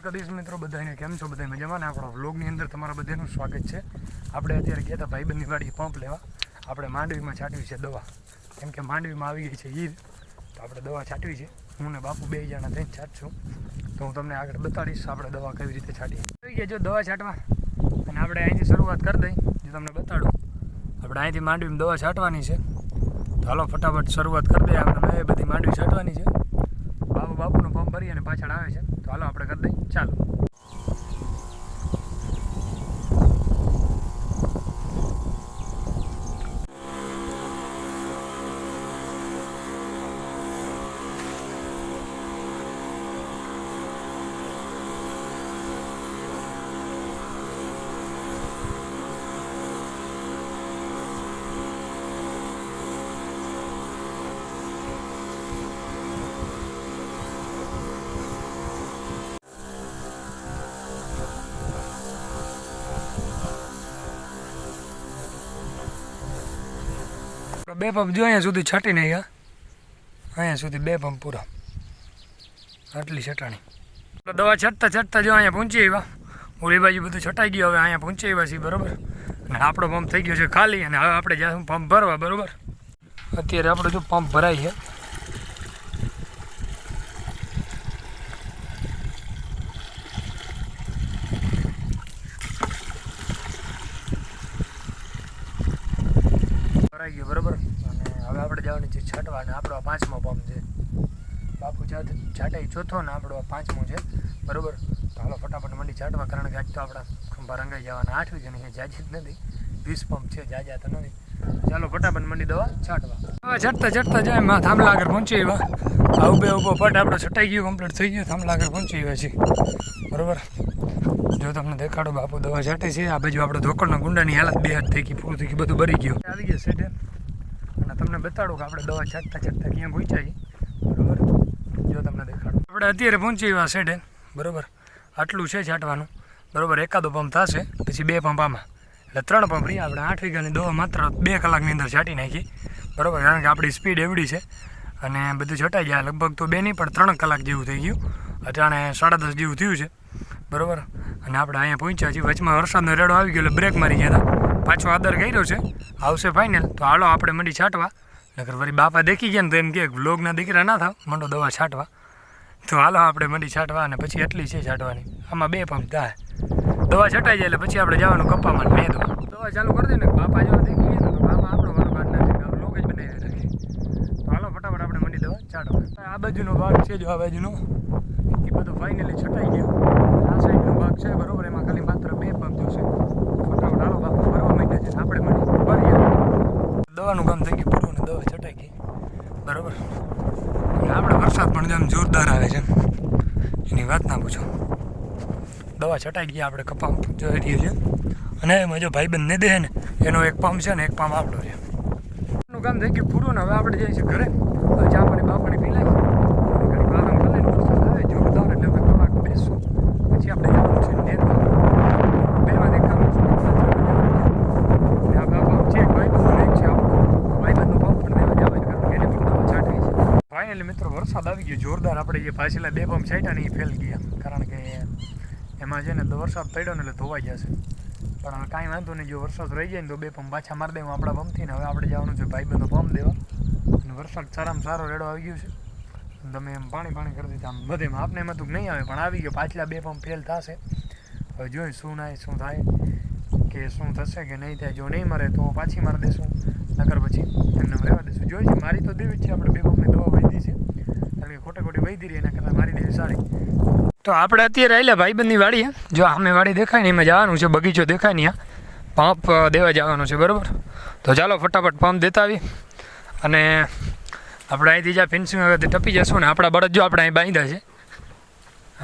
દ્વારકાધીશ મિત્રો બધાને કેમ છો? બધા મજામાં? ને આપણા વ્લોગની અંદર તમારા બધાનું સ્વાગત છે. આપણે અત્યારે ગયા હતા ભાઈબંધની વાડી પંપ લેવા. આપણે માંડવીમાં છાંટવી છે દવા. કેમ કે માંડવીમાં આવી ગઈ છે ઈદ, તો આપણે દવા છાંટવી છે. હું ને બાપુ બે જણા થઈને છાંટશું. તો હું તમને આગળ બતાડીશ આપણે દવા કેવી રીતે છાંટીએ. આવી ગયા જો દવા છાંટવા? અને આપણે અહીંથી શરૂઆત કરી દઈ, જે તમને બતાડું. આપણે અહીંથી માંડવીમાં દવા છાંટવાની છે. તો હાલો ફટાફટ શરૂઆત કરી દઈએ. આપણે બધી માંડવી છાંટવાની છે. બાપુ બાપુનો પંપ ભરી અને પાછળ આવે છે. તો બે પંપ જો અહીંયા સુધી છટી નહીં હા અહીંયા સુધી બે પંપ પૂરા. આટલી છટાણી. આપણે દવા છટતા છટતા જો અહીંયા પહોંચી આવ્યા. ઓલી બાજુ બધું છટાઈ ગયું, હવે અહીંયા પહોંચી આવ્યા છીએ, બરાબર? અને આપણો પંપ થઈ ગયો છે ખાલી, અને હવે આપણે જ્યાં પંપ ભરવા, બરાબર? અત્યારે આપણો જો પંપ ભરાય છે ભરાઈ ગયો બરોબર અને હવે આપણે જવાની છે છાંટવા ને આપણો પાંચમો પંપ છે. બાપુ છાટ છાંટાઈ ચોથો ને આપણો પાંચમો છે. બરોબર? હાલો ફટાફટ મંડી છાંટવા કારણ કે આજ તો આપણા ખંભા રંગાઈ જવાના. આઠવી જણ અહીંયા જાજી જ નથી. વીસ પંપ છે, જાજા તો નથી. ચાલો ફટાફટ મંડી દવા છાંટવા દવા છાંટતા જાય, માં થાંભલા આગળ પહોંચી આવ્યા. આ ઉભે ઊભો ફટ આપણો છટાઈ ગયું કમ્પ્લીટ થઈ ગયું થાંભલા આગળ પહોંચી આવ્યા છીએ બરોબર? જો તમને દેખાડો, બાપુ દવા છાંટે છે. આ બાજુ આપણે ધોકડના ગુંડાની હાલત બે હાથ થઈ ગઈ પૂરું થઈ ગઈ, બધું ભરી ગયું. આવી ગયા સેટે તમને બતાડું કે આપણે દવા છાંટતા છાંટતા ક્યાં પહોંચ્યા બરાબર? જો તમને દેખાડો. આપણે અત્યારે પહોંચી આવ્યા સેડે બરોબર? આટલું છે છાંટવાનું. બરાબર, એકાદો પંપ થશે, પછી બે પંપ આમાં. એટલે ત્રણ પંપ રહ્યા, આપણે આઠ વીઘાની દવા માત્ર બે કલાકની અંદર છાંટી નાખી. બરાબર, કારણ કે આપણી સ્પીડ એવડી છે. અને બધું છટાઈ ગયા, લગભગ તો બે નહીં, પણ ત્રણ કલાક જેવું થઈ ગયું. અટાણે સાડા દસ જેવું થયું છે. બરોબર? અને આપણે અહીંયા પહોંચ્યા છીએ. વચમાં વરસાદનો રેડો આવી ગયો, એટલે બ્રેક મારી ગયા હતા. પાછો આદર કર્યો છે. આવશે ફાઇનલ તો હાલો આપણે મંડી છાંટવા. નકર વળી બાપા દેખી ગયા ને તો એમ કે વ્લોગના દીકરા ના થાવ, મંડો દવા છાંટવા. તો હાલો આપણે મંડી છાંટવા અને પછી એટલી છે છાંટવાની. આમાં બે પંપ થાય. દવા છટાઈ જાય એટલે પછી આપણે જવાનું કપ્પામાં મેં દવા ચાલુ કરી દે ને. બાપા જેવા દેખી ગયા તો બાપા આપણો વાળો કાઢ નાખે. આપણે જ બનાવી રાખીએ તો હાલો ફટાફટ આપણે મંડી દવા છાંટવા. આ બાજુનો ભાગ છે જો આ બાજુનો. એ બધું ફાઇનલી છટાઈ ગયો. આ સાઈડનો ભાગ છે, બરોબર? એમાં ખાલી માત્ર બે પંપ જોશે ફટાફટ હાલો બાપા. ભરવા છે. આપણે મંડી ભરીએ દવાનું કામ થઈ ગયું. પૂરું ને દવા છટાઈ ગઈ. બરાબર? આપણે વરસાદ પણ જેમ જોરદાર આવે છે. એની વાત ના પૂછો. દવા છટાઈ ગઈ આપણે કપામ જોઈ રહ્યું છે. અને એમાં જો ભાઈબંધ ને દે ને, એનો એક પંપ છે ને એક પંપ આપણો છે. કામ થઈ ગયું. પૂરું ને હવે આપણે જઈએ છીએ ઘરે. ચા પાણી બા પાણી પી લઈએ અને ઘડીક આરામ કરી લઈને વરસાદ આવે જોરદાર એટલે હવે કલાક બેસશું પછી આપણે જવાનું છે નેરવા બેમાં દેખાવાનું છે અને આ બે પંપ છે એક ભાઈબંધનો ને એક છે આપણો ભાઈબંધનો પંપ પણ દેવા જવાય કારણ કે એને પણ દવા છટાઈ છે ફાઇનલી મિત્રો, વરસાદ આવી ગયો. જોરદાર આપણે જે પાછલા બે પંપ છાંટ્યા ને એ ફેલ ગયા. કારણ કે એમાં છે ને તો વરસાદ પડ્યો ને એટલે ધોવાઈ જશે. પણ કાંઈ વાંધો નહીં, જો વરસાદ રહી જાય ને તો બે પંપ પાછા મારી દેવું, આપણા પંપથી ને હવે આપણે જવાનું છે ભાઈબંધનો પંપ દેવા. અને વરસાદ સારામાં સારો રેડો આવી ગયો છે. તમે એમ પાણી પાણી કરી દીધા. આમ બધે આપને એમાં તો નહીં આવે, પણ આવી ગયો. પાછલા બે પંપ ફેલ થશે. હવે જોઈ શું નાય શું થાય, કે શું થશે કે નહીં થાય. જો નહીં મરે તો પાછી મારી દેશું. નકર પછી. એમને રહેવા દઈશું. જોઈ છે, મારી તો દેવી જ છે. આપણે બે પંપની દવા વૈધી છે. કારણ કે ખોટે ખોટી વૈધી રહી એના કરતાં મારી દેવી સારી. તો આપણે અત્યારે આવેલા ભાઈબંધની વાડી જો સામે વાડી દેખાય ને એમાં જવાનું છે, બગીચો દેખાય ને પંપ દેવા જવાનું છે, બરાબર? તો ચાલો ફટાફટ પંપ દેતા આવી અને આપણે અહીંથી જ્યાં ફેન્સિંગ વખતે ટપી જશું ને, આપણા બળદ જો આપણે અહીં બાંધ્યા છે.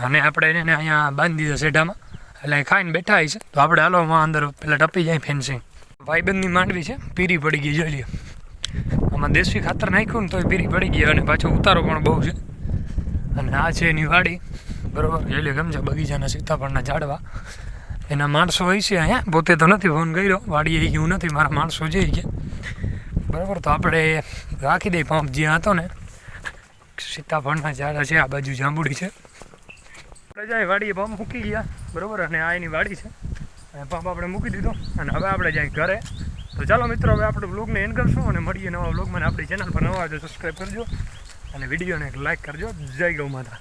અને આપણે એને અહીંયા બાંધી દીધા શેઢામાં એટલે અહીં ખાઈને બેઠા છે. તો આપણે હાલો અંદર પેલા ટપી જાય ફેન્સિંગ. ભાઈબંધની માંડવી છે, પીરી પડી ગઈ જોઈ લ્યો. આમાં દેશી ખાતર નાખ્યું ને તોય પીરી પડી ગઈ અને પાછો ઉતારો પણ બહુ છે. અને આ છે એની વાડી, બરોબર? જોઈ લે ગમશે બગીચાના સીતાફળના ઝાડવા. એના માણસો હોય છે અહીંયા, પોતે તો નથી ફોન કર્યો, વાડીએ ગયું નથી, મારા માણસો જઈ ગયા બરાબર? તો આપણે રાખી દઈએ પંપ જ્યાં હતો ને, સીતાફળના ઝાડ છે, આ બાજુ જાંબુડી છે. પ્રજાએ વાડીએ પંપ મૂકી ગયા, બરાબર? અને આ એની વાડી છે. અને પંપ આપણે મૂકી દીધો. અને હવે આપણે જાય ઘરે. તો ચાલો મિત્રો, હવે આપણે બ્લોગને એન્ડ કરશું અને મળીએ નવા બ્લોગમાં આપણી ચેનલ પર નવા હોય સબસ્ક્રાઈબ કરજો. અને વિડીયોને એક લાઈક કરજો. જય ગૌ માતા.